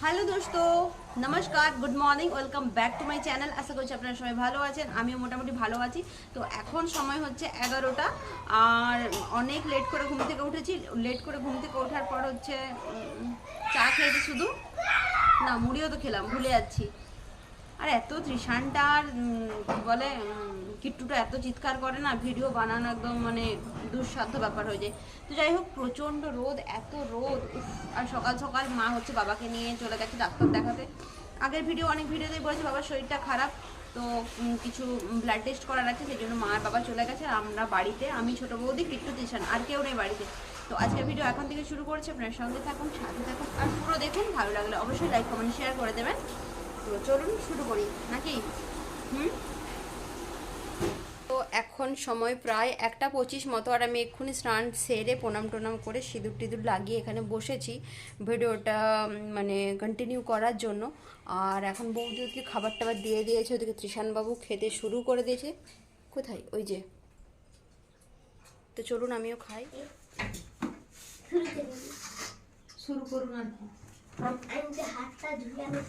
Hello দোস্ত নমস্কার good morning welcome back to my channel আশা করছি আপনারা সবাই ভালো আছেন আমিও মোটামুটি ভালো আছি তো এখন সময় হচ্ছে এগারোটা আর অনেক লেট করে ঘুম থেকে উঠেছি লেট করে ঘুম থেকে ওঠার পর হচ্ছে চা খেয়েছি শুধু না মুড়িও তো খেলাম ভুলে যাচ্ছি আর এত তৃষানটা আর বলে কিট্টুটা এত চিৎকার করে না, ভিডিও বানানো একদম মানে দুঃসাধ্য ব্যাপার হয়ে যায়। তো যাই হোক, প্রচণ্ড রোদ, এত রোদ আর সকাল সকাল মা হচ্ছে বাবাকে নিয়ে চলে গেছে ডাক্তার দেখাতে। আগের ভিডিও, অনেক ভিডিওতেই বলেছে, বাবার শরীরটা খারাপ, তো কিছু ব্লাড টেস্ট করার আছে, সেই জন্য মা আর বাবা চলে গেছে আমরা বাড়িতে, আমি ছোটো বৌদি, কিট্টু তৃষান, আর কেউ নেই বাড়িতে। তো আজকের ভিডিও এখন থেকে শুরু করছি, আপনার সঙ্গে থাকুন, সাথে থাকুন, আর পুরো দেখুন, ভালো লাগলে অবশ্যই লাইক কমেন্ট শেয়ার করে দেবেন। তো চলুন শুরু করি নাকি? হুম? তো এখন সময় প্রায় একটা পঁচিশ মতো আর আমি এক্ষুনি স্নান সেরে প্রণাম টনাম করে সিঁদুর টিঁদুর লাগিয়ে এখানে বসেছি ভিডিওটা মানে কন্টিনিউ করার জন্য। আর এখন বৌদি ওদিকে খাবার টাবার দিয়ে দিয়েছে ওদিকে ত্রিশানবাবু খেতে শুরু করে দিয়েছে। কোথায়? ওই যে। তো চলুন আমিও খাই। শুরু করুন আর কি। হাতটা ধুয়ে আমি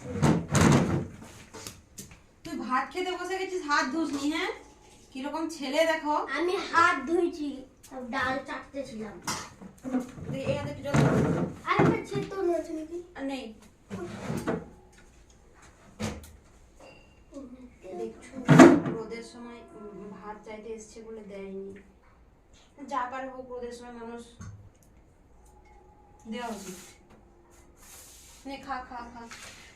ভাত খেতে বসে গেছিস হাত ধুসনি হ্যাঁ? কীরকম ছেলে দেখো। আমি হাত ধুইছি ডাল চাটতেছিলাম এই হাতে একটু জল। আর একটা ছেতো রয়েছে নাকি? নেই। দেখছ রোদের সময় ভাত চাইতে এসছে বলে দেয়নি। যা পারে হোক রোদের সময় মানুষ দেওয়া উচিত। নে খা খা খা।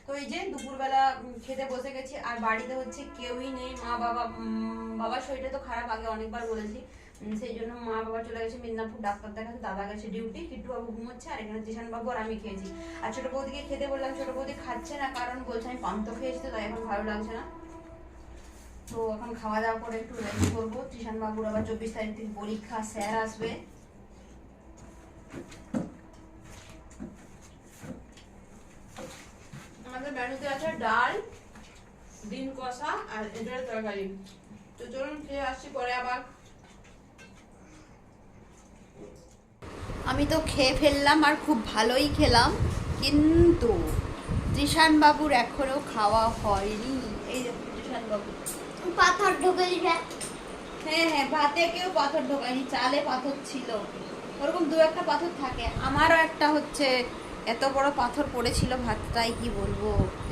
তো এই যে দুপুরবেলা খেতে বসে গেছি। আর বাড়িতে হচ্ছে কেউই নেই। মা বাবা বাবার শরীরটা তো খারাপ, আগে অনেকবার বলেছি। সেই জন্য মা বাবা চলে গেছে মিদনাপুর, ডাক্তার দেখাতে। দাদা গেছে ডিউটি কিট্টু বাবু ঘুমোচ্ছে, আর এখানে জিশান বাবু আর আমি খেয়েছি। আর ছোট বৌদিকে খেতে বললাম, ছোট বৌদি খাচ্ছে না কারণ বলছে আমি পান্ত খেয়েছি তো তাই এখন ভালো লাগছে না। তো এখন খাওয়া দাওয়া করে একটু রেস্ট করব। ত্রিশান বাবুর আবার চব্বিশ তারিখ থেকে পরীক্ষা, স্যার আসবে। আমাদের মেনুতে আছে ডাল ডিম কষা আর এটার তরকারি। তো চলুন খেয়ে আসছি পরে আবার। আমি তো খেয়ে ফেললাম আর খুব ভালোই খেলাম কিন্তু ত্রিশান বাবুর এখনও খাওয়া হয়নি। এই ত্রিশান বাবু পাথর ঢুকে দিছে হ্যাঁ হ্যাঁ ভাতে কেউ পাথর ঢোকায়নি চালে পাথর ছিল। ওরকম দু একটা পাথর থাকে। আমারও একটা হচ্ছে এত বড় পাথর পড়েছিল ভাতটাই কি বলব?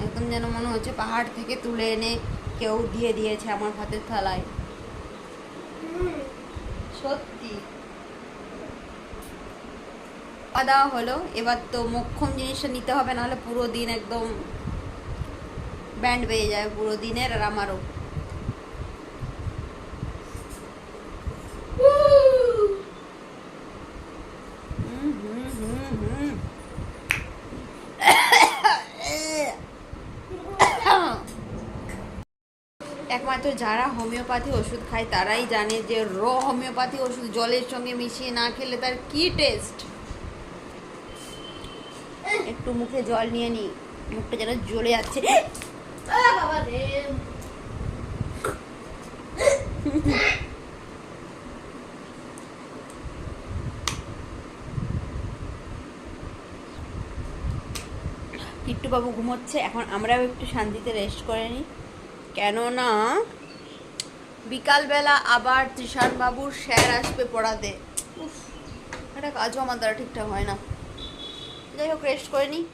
একদম যেন মনে হচ্ছে পাহাড় থেকে তুলে এনে কেউ দিয়ে দিয়েছে আমার ভাতের থালায়। সত্যি। খাওয়া দাওয়া হলো, এবার তো মোক্ষম জিনিসটা নিতে হবে, নাহলে পুরো দিন একদম ব্যান্ড বেজে যায়, পুরো দিনের আর আমারও হুম হুম হুম হুম একমাত্র যারা হোমিওপ্যাথি ওষুধ খায় তারাই জানে যে র হোমিওপ্যাথি ওষুধ জলের সঙ্গে মিশিয়ে না খেলে তার কি টেস্ট? একটু মুখে জল নিয়ে নি মুখটা যেন জ্বলে যাচ্ছে। কিট্টু বাবু ঘুমোচ্ছে এখন আমরাও একটু শান্তিতে রেস্ট করে নিই কেননা বিকালবেলা আবার বাবুর স্যার আসবে পড়াতে। একটা কাজও আমার দ্বারা ঠিকঠাক হয় না। যাই হোক রেস্ট করে নিই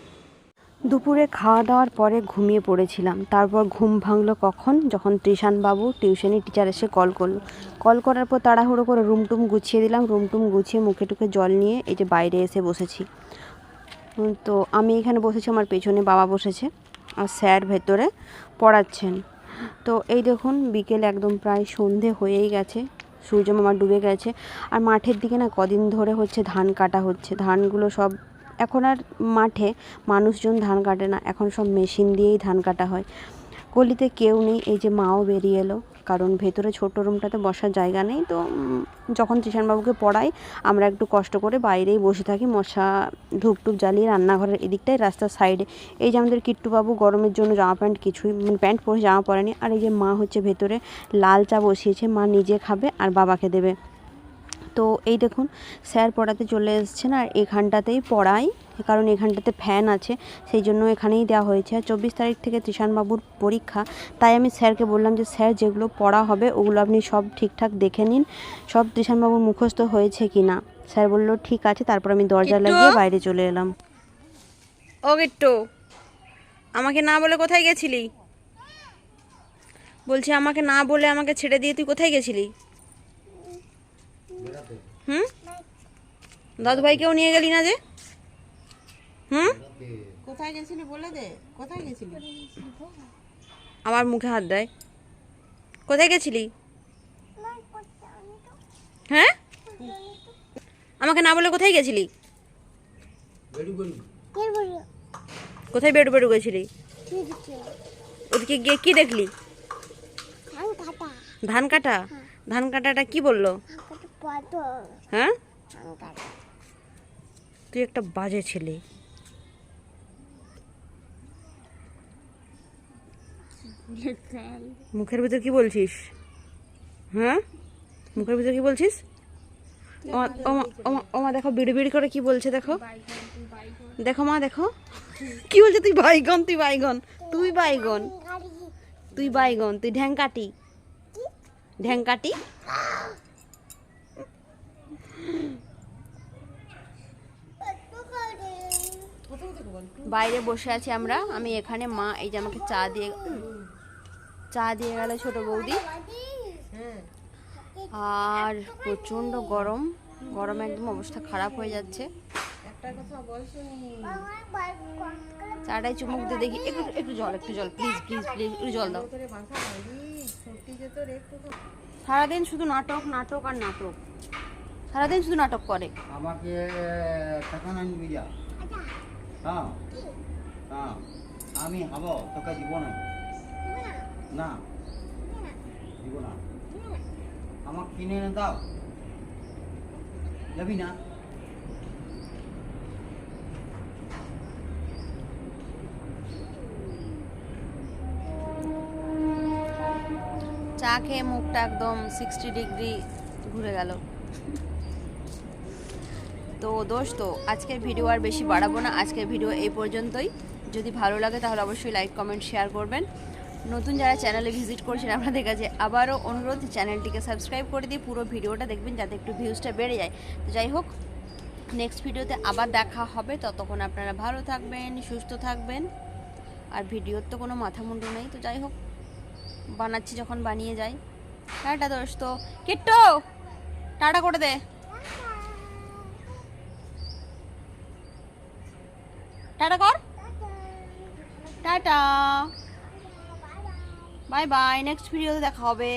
দুপুরে খাওয়া দাওয়ার পরে ঘুমিয়ে পড়েছিলাম। তারপর ঘুম ভাঙলো কখন? যখন বাবু টিউশনি টিচার এসে কল করল। কল করার পর তাড়াহুড়ো করে রুম টুম গুছিয়ে দিলাম। রুম টুম গুছিয়ে মুখে টুকে জল নিয়ে এই যে বাইরে এসে বসেছি। তো আমি এখানে বসেছি, আমার পেছনে বাবা বসেছে। আর স্যার ভেতরে পড়াচ্ছেন। তো এই দেখুন, বিকেল একদম প্রায় সন্ধে হয়েই গেছে, সূর্য মামা ডুবে গেছে। আর মাঠের দিকে না কদিন ধরে হচ্ছে ধান কাটা হচ্ছে। ধানগুলো সব, এখন আর মাঠে মানুষজন ধান কাটে না, এখন সব মেশিন দিয়েই ধান কাটা হয়। গলিতে কেউ নেই, এই যে মাও বেরিয়ে এলো। কারণ ভেতরে ছোট রুমটাতে বসার জায়গা নেই, তো যখন বাবুকে পড়াই, আমরা একটু কষ্ট করে বাইরেই বসে থাকি, মশা ধূপ টুপ জ্বালিয়ে রান্নাঘরের এদিকটাই, রাস্তার সাইডে এই যে আমাদের কিট্টুবাবু গরমের জন্য জামা প্যান্ট কিছুই মানে প্যান্ট পরে জামা পরেনি, আর এই যে মা হচ্ছে ভেতরে লাল চা বসিয়েছে, মা নিজে খাবে আর বাবাকে দেবে। তো এই দেখুন স্যার পড়াতে চলে এসছেন আর এখানটাতেই পড়াই কারণ এখানটাতে ফ্যান আছে সেই জন্য এখানেই দেওয়া হয়েছে। আর চব্বিশ তারিখ থেকে বাবুর পরীক্ষা তাই আমি স্যারকে বললাম যে স্যার যেগুলো পড়া হবে ওগুলো আপনি সব ঠিকঠাক দেখে নিন সব বাবুর মুখস্থ হয়েছে কি না? স্যার বলল ঠিক আছে তারপর আমি দরজা লাগিয়ে বাইরে চলে এলাম। ও গিট্টু আমাকে না বলে কোথায় গেছিলি? বলছি আমাকে না বলে আমাকে ছেড়ে দিয়ে তুই কোথায় গেছিলি? হুম? দাদু ভাইকেও নিয়ে গেলি না যে? হুম? কোথায় গেছিলি বলে দে কোথায় গেছিলি? আমার মুখে হাত দেয়। কোথায় গেছিলি? হ্যাঁ? আমাকে না বলে কোথায় গেছিলি? কোথায় বেড়ু বেড়ু গেছিলি? ওদিকে গিয়ে কি দেখলি? ধান কাটা। ধান কাটাটা কি বলল? হ্যাঁ? তুই একটা বাজে ছেলে। মুখের ভিতর কি বলছিস? হ্যাঁ? মুখের ভিতর কি বলছিস? ওমা- দেখো বিড়ি বিড়ি করে কি বলছে দেখো। দেখো মা দেখো। কি বলছে তুই বাইগন তুই বাইগন তুই বাইগন। তুই বাইগন তুই ঢ্যাংকাটি। ঢ্যাংকাটি? বাইরে বসে আছি আমরা। আমি এখানে মা, এই যে আমাকে চা দিয়ে চা দিয়ে গেল ছোট বৌদি। আর প্রচণ্ড গরম। গরমে একদম অবস্থা খারাপ হয়ে যাচ্ছে। চাটাই চুমুক দিয়ে দেখি। একটু একটু জল একটু জল প্লিজ প্লিজ প্লিজ একটু জল দাও। সারাদিন শুধু নাটক নাটক আর নাটক। সারাদিন শুধু নাটক করে। আমাকে যা হ্যাঁ হ্যাঁ আমি হব তোকে দিব না। না দিব না। আমাকে কিনে এনে দাও। যাবি না? চা খেয়ে মুখটা একদম সিক্সটি ডিগ্রি ঘুরে গেল। তো দোস্ত, আজকের ভিডিও আর বেশি বাড়াবো না। আজকের ভিডিও এই পর্যন্তই। যদি ভালো লাগে তাহলে অবশ্যই লাইক কমেন্ট শেয়ার করবেন। নতুন যারা চ্যানেলে ভিজিট করছেন, আপনাদের কাছে আবারও অনুরোধ চ্যানেলটিকে সাবস্ক্রাইব করে দিয়ে পুরো ভিডিওটা দেখবেন, যাতে একটু ভিউজটা বেড়ে যায়। তো যাই হোক নেক্সট ভিডিওতে আবার দেখা হবে। ততক্ষণ আপনারা ভালো থাকবেন, সুস্থ থাকবেন। আর ভিডিওর তো কোনো মাথা মুন্ডু নেই। তো যাই হোক, বানাচ্ছি যখন বানিয়ে যাই। টাটা দোস্ত। কিট্টু, টাটা করে দে। টাটা কর। টাটা। বাই বাই নেক্সট ভিডিওতে দেখা হবে।